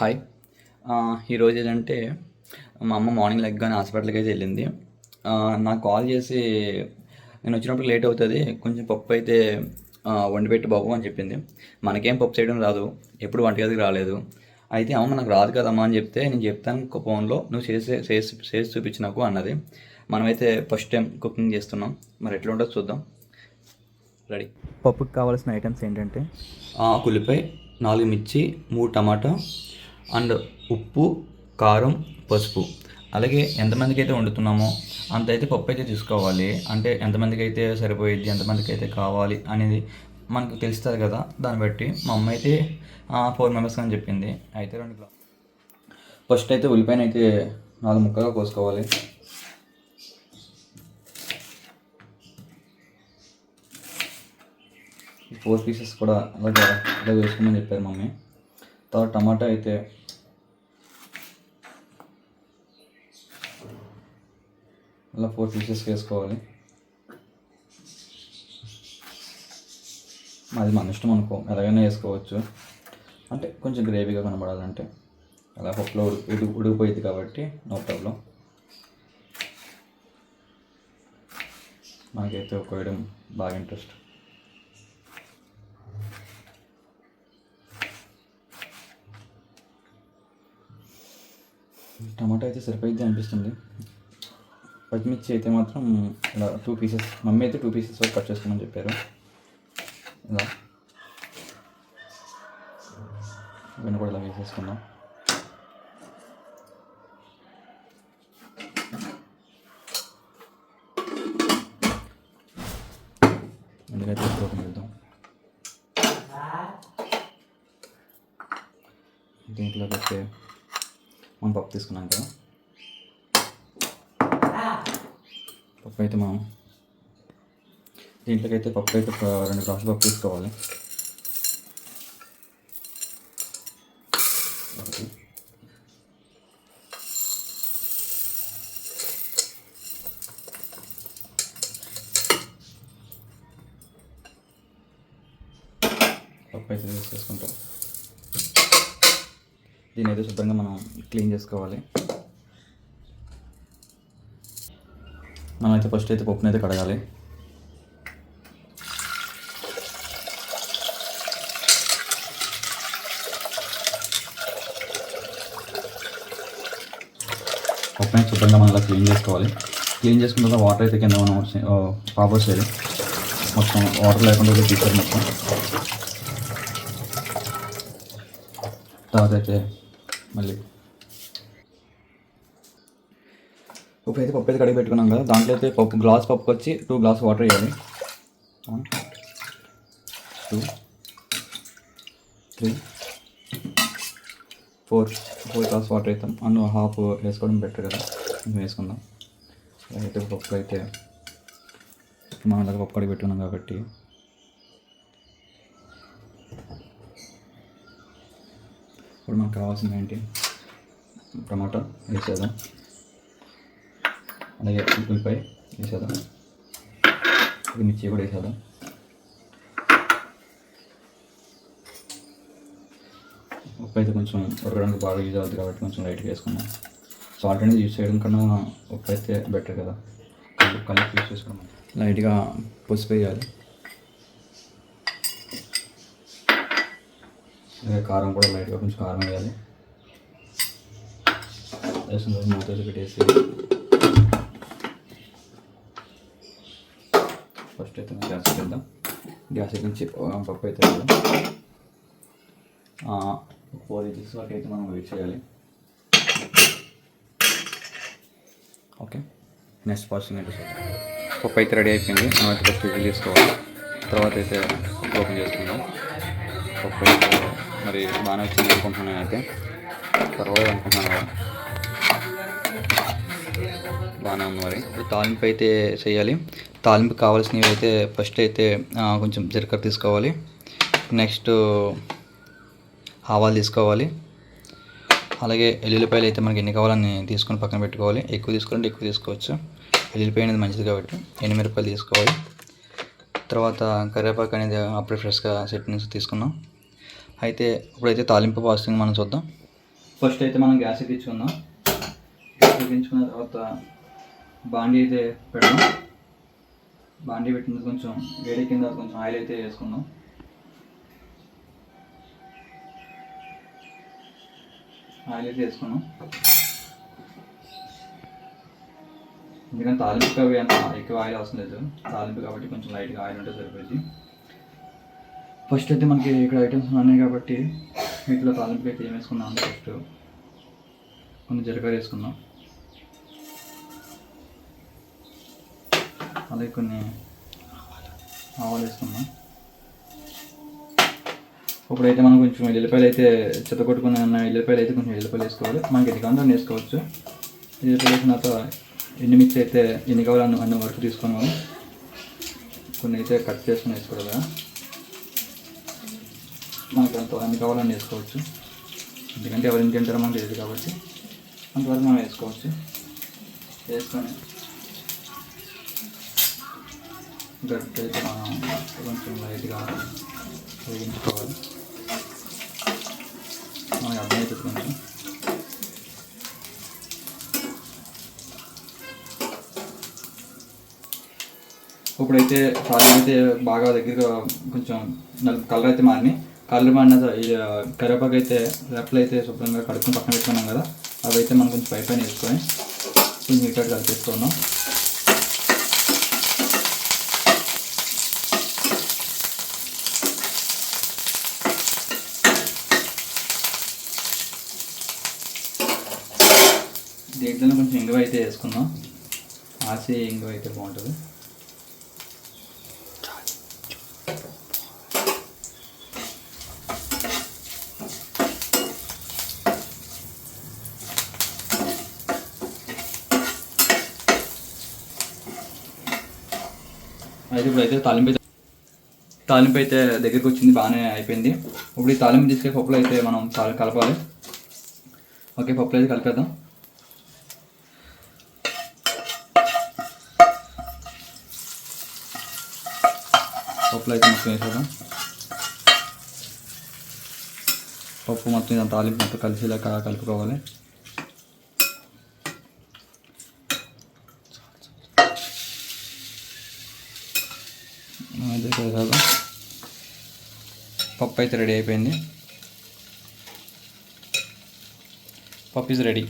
Hi. ఈరోజు ఏంటంటే మా అమ్మ మార్నింగ్ లెగ్గానే హాస్పిటల్కి అయితే వెళ్ళింది. నాకు కాల్ చేసి నేను వచ్చినప్పుడు లేట్ అవుతుంది కొంచెం పప్పు అయితే వండిపెట్టు బాబు అని చెప్పింది. మనకేం పప్పు చేయడం రాదు ఎప్పుడు వంటగదికి రాలేదు. అయితే అమ్మ నాకు రాదు కదమ్మా అని చెప్తే నేను చెప్తాను ఫోన్లో నువ్వు చేసే చేసి చేసి చూపించి నాకు అన్నది. మనమైతే ఫస్ట్ టైం కుకింగ్ చేస్తున్నాం. మరి ఎట్లా ఉంటుందో చూద్దాం. రెడీ. పప్పుకి కావాల్సిన ఐటమ్స్ ఏంటంటే? ఉల్లిపాయ నాలుగు మిర్చి మూడు టమాటా అండ్ ఉప్పు కారం పసుపు. అలాగే ఎంతమందికి అయితే వండుతున్నామో అంత అయితే పప్పు అయితే తీసుకోవాలి. అంటే ఎంతమందికి అయితే సరిపోయేది ఎంతమందికి అయితే కావాలి అనేది మనకు తెలుస్తుంది కదా. దాన్ని బట్టి మా అమ్మ అయితే ఫోర్ మెంబర్స్ అని చెప్పింది. అయితే రెండు గ్లా ఫస్ట్ అయితే ఉల్లిపాయన అయితే నాలుగు ముక్కగా కోసుకోవాలి. ఫోర్ పీసెస్ కూడా అలాగే అలాగే వేసుకోమని చెప్పారు మమ్మీ. తర్వాత టమాటా అయితే అలా ఫోర్ పీసెస్ వేసుకోవాలి. అది మన ఇష్టం అనుకో ఎలాగైనా వేసుకోవచ్చు. అంటే కొంచెం గ్రేవీగా కనబడాలంటే. అలా పప్పులో ఉడికి ఉడికిపోయింది కాబట్టి నో ప్రాబ్లం మనకైతే కోయడం బాగా ఇంట్రెస్ట్ టమాటా అయితే సరిపోయిద్ది అనిపిస్తుంది. పచ్చిమిర్చి అయితే మాత్రం ఇలా టూ పీసెస్ మమ్మీ అయితే టూ పీసెస్ వరకు కట్ చేసుకోమని చెప్పారు. ఇలా. ఇవన్నీ కూడా ఇలా వేసేసుకుందాం. ఎందుకైతే ఓపెన్ చేద్దాం దీంట్లోకి అయితే మనం పప్పు తీసుకున్నాం కదా. పప్పు అయితే మనం దీంట్లోకి అయితే పప్పు అయితే రెండు గ్లాసులు పప్పు తీసుకోవాలి ఒకటి. పప్పు అయితే వేసేసుకుంటాం దీని అయితే శుభ్రంగా మనం క్లీన్ చేసుకోవాలి. మనమైతే ఫస్ట్ అయితే పప్పుని అయితే కడగాలి. అయితే శుభ్రంగా మనం క్లీన్ చేసుకోవాలి. క్లీన్ చేసుకున్న తర్వాత వాటర్ అయితే కింద మనం పాపర్ సైడ్ మొత్తం వాటర్ లేకుండా తీసారు మొత్తం. తర్వాత అయితే మళ్ళీ. పప్పు అయితే పప్పు అయితే కడిగి పెట్టుకున్నాం కదా. దాంట్లో అయితే పప్పు గ్లాస్ పప్పుకి వచ్చి టూ గ్లాస్ వాటర్ వేయాలి. One two three four four glass water అవుతాం అన్ను హాఫ్ వేసుకోవడం బెటర్ కదా. వేసుకుందాం. అయితే పప్పు అయితే మనం దగ్గర పప్పు కడిగి పెట్టుకున్నాం కాబట్టి. ఇప్పుడు మనకు కావాల్సింది ఏంటి? టమాటా వేసేద్దాం. అలాగే ఉల్లిపాయ వేసేద్దాం. ఇది మిర్చి కూడా వేసేద్దాం. ఉప్పు అయితే కొంచెం ఉడకడానికి బాగా యూజ్ అవుతుంది కాబట్టి కొంచెం లైట్గా వేసుకున్నాం సాల్ట్ అనేది యూజ్ చేయడం కన్నా ఉప్పు అయితే బెటర్ కదా. కలిపి యూజ్ చేసుకున్నాం లైట్గా పసుపు వేయాలి. అలాగే కారం కూడా లైట్గా కొంచెం కారం వేయాలి. వేసిన తర్వాత మూత పెట్టేసి ఫస్ట్ అయితే మనం గ్యాస్ పెట్టేద్దాం గ్యాస్ ఎక్కించి పప్పు అయితే వేద్దాం. ఫోర్ ఇంచెస్ వరకు అయితే మనం వెయిట్ చేయాలి. ఓకే. నెక్స్ట్ ప్రాసెసింగ్ అయితే పప్పు అయితే రెడీ అయిపోయింది. మనం అయితే ఫస్ట్ తీసుకోవాలి తర్వాత అయితే ఓపెన్ చేసుకుందాం పప్పు అయితే మరి బాగానే వచ్చింది అనుకుంటున్నాను అయితే. పర్వాలేదు అనుకుంటున్నాను. కదా. బాగానే ఉంది మరి. ఇప్పుడు తాలింపు అయితే చేయాలి. తాలింపు కావాల్సినవి అయితే ఫస్ట్ అయితే కొంచెం జీలకర్ర తీసుకోవాలి. నెక్స్ట్ ఆవాలు తీసుకోవాలి. అలాగే ఎల్లుల్లిపాయలు అయితే మనకి ఎన్ని కావాలని తీసుకొని పక్కన పెట్టుకోవాలి. ఎక్కువ తీసుకోవాలంటే ఎక్కువ తీసుకోవచ్చు. ఎల్లుల్లిపాయ అనేది మంచిది కాబట్టి ఎండుమిరపకాయలు తీసుకోవాలి. తర్వాత కరివేపాకు అనేది అప్పుడే ఫ్రెష్గా సెట్ నుంచి తీసుకున్నాం అయితే ఇప్పుడైతే తాలింపు ప్రాసెసింగ్ మనం చూద్దాం. ఫస్ట్ అయితే మనం గ్యాస్ ఎక్కించుకుందాం గ్యాస్ ఎక్కించుకున్న తర్వాత బాండీ అయితే పెడదాం. బాండీ పెట్టిన కొంచెం వేడి కింద కొంచెం ఆయిల్ అయితే వేసుకుందాం. ఆయిల్ అయితే వేసుకున్నాం ఎందుకంటే తాలింపు అవి అంత ఎక్కువ ఆయిల్ అవసరం లేదు. తాలింపు కాబట్టి కొంచెం లైట్గా ఆయిల్ ఉంటే సరిపోయింది ఫస్ట్ అయితే మనకి ఇక్కడ ఐటమ్స్ ఉన్నాయి కాబట్టి వీటిలో తాలింపు అయితే ఏం వేసుకున్నాం ఫస్ట్ కొన్ని జీలకర్ర వేసుకుందాం. అలాగే కొన్ని ఆవాలు వేసుకుందాం. ఇప్పుడైతే మనం కొంచెం ఎల్లిపాయలు అయితే చెత్తకొట్టుకుని ఉన్న ఎల్లిపాయలు అయితే కొంచెం ఎల్లిపాయలు వేసుకోవాలి. మనకి ఎన్ని కావాలో వేసుకోవచ్చు. ఎల్లిపాయలు వేసిన తర్వాత ఎండుమిర్చి అయితే ఎన్ని కావాలో అన్ని అన్ని వరకు తీసుకున్నాము కొన్ని అయితే కట్ చేసుకుని వేసుకోవాలి కదా. మనకు అంత అన్ని కావాలని వేసుకోవచ్చు. ఎందుకంటే ఎవరు ఏం తింటారో మనకు తెలియదు కాబట్టి అంతవరకు మనం వేసుకోవచ్చు. వేసుకొని గట్టు అయితే మనం కొంచెం లైట్గా వేయించుకోవాలి మనకి అర్థమవుతుంది కొంచెం ఇప్పుడైతే తాలింపు అయితే బాగా దగ్గరగా కొంచెం నలుపు కలర్ అయితే మారినాయి. కలర్ మారిన కరివేపాకు అయితే రెప్పలు అయితే శుభ్రంగా కడుక్కుని పక్కన పెట్టుకున్నాం కదా అవి అయితే మనం కొంచెం పై పైన వేసుకొని కొంచెం ఇట్లా కలిపేసుకున్నాం దీంట్లో కొంచెం ఇంగువ అయితే వేసుకుందాం. ఆసి ఇంగువ అయితే బాగుంటుంది. అయితే ఇప్పుడైతే తాలింపు అయితే తాలింపు అయితే దగ్గరికి వచ్చింది బాగానే అయిపోయింది. ఇప్పుడు ఈ తాలింపు తీసుకెళ్ళి పప్పులో అయితే మనం తాలి కలపాలి. ఓకే పప్పులో అయితే కలిపేద్దాం. పప్పులో అయితే మొత్తం వేసేద్దాం. పప్పు మొత్తం తాలింపు మొత్తం కలిసేలాగా కలుపుకోవాలి అదే కదా పప్పు అయితే రెడీ అయిపోయింది. పప్పు ఇస్ రెడీ